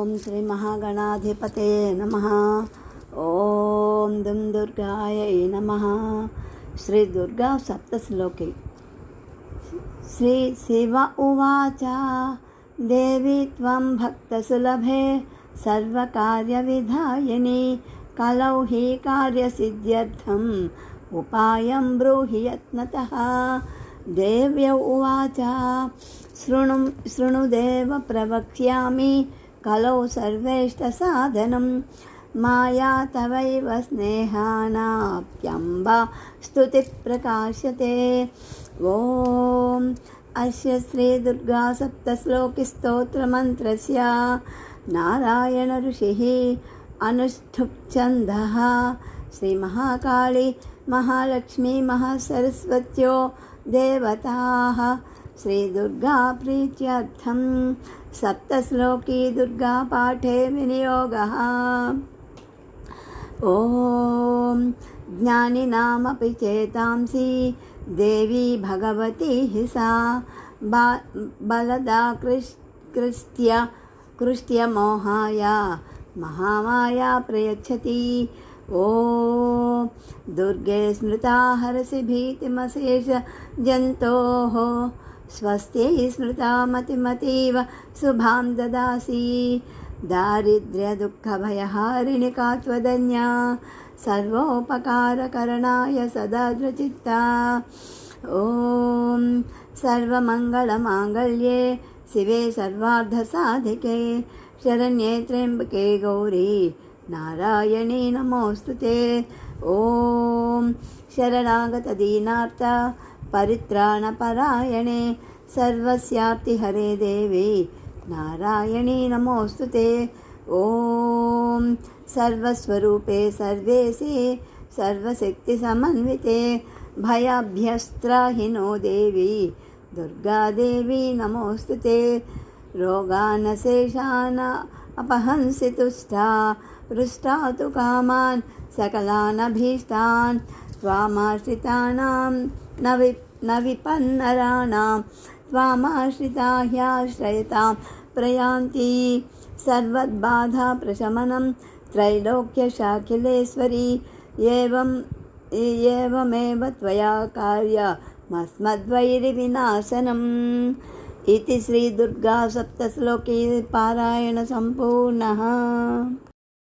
ॐ श्रीमहागणाधिपते नमः। ॐ दुं दुर्गायै नमः। श्रीदुर्गा सप्तश्लोके। श्रीशिव उवाच। देवी त्वं भक्तसुलभे सर्वकार्यविधायिनि कलौ हि कार्यसिद्ध्यर्थम् उपायं ब्रूहि यत्नतः। देव्य उवाच। शृणु शृणुदेव प्रवक्ष्यामि। कलौ सर्वेष्टसाधनं माया तवैव स्नेहानाप्यम्बा स्तुतिप्रकाशते ॐ अस्य श्रीदुर्गासप्तश्लोकिस्तोत्रमन्त्रस्य नारायणऋषिः अनुष्ठुप्छन्दः श्रीमहाकाली महालक्ष्मी महासरस्वत्यो देवताः श्रीदुर्गाप्रीत्यर्थं सप्तश्लोकी दुर्गापाठे विनियोगः ॐ ज्ञानिनामपि चेतांसि देवी भगवती सा बा बलदा कृष् कृत्य कृष्ट्यमोहाया महामाया प्रयच्छति ओ दुर्गे स्मृता हरसि भीतिमशेष जन्तोः स्वस्त्यै स्मृता मतिमतीव शुभां ददासि दारिद्र्यदुःखभयहारिणि का त्वदन्या सर्वोपकारकरणाय सदा दृचित्ता ॐ सर्वमङ्गलमाङ्गल्ये शिवे सर्वार्धसाधिके शरण्ये त्र्यम्बके गौरी नारायणी नमोऽस्तु ते ॐ शरणागतदीनार्थ परित्राणपरायणे सर्वस्यार्तिहरे देवी नारायणी नमोऽस्तु ते ॐ सर्वस्वरूपे सर्वेशे सर्वशक्तिसमन्विते भयाभ्यस्त्राहिनो देवी दुर्गादेवी नमोऽस्तु ते रोगानशेषान् अपहंसि तुष्टा हृष्टा तु कामान् सकलानभीष्टान् त्वामाश्रितानां न वि न विपन्नराणां त्वामाश्रिता ह्याश्रयतां प्रयान्ति सर्वद्बाधाप्रशमनं त्रैलोक्यशाखिलेश्वरी एवम् एवमेव त्वया कार्यमस्मद्वैरिविनाशनम् इति श्रीदुर्गा सप्तश्लोकी पारायणसम्पूर्णः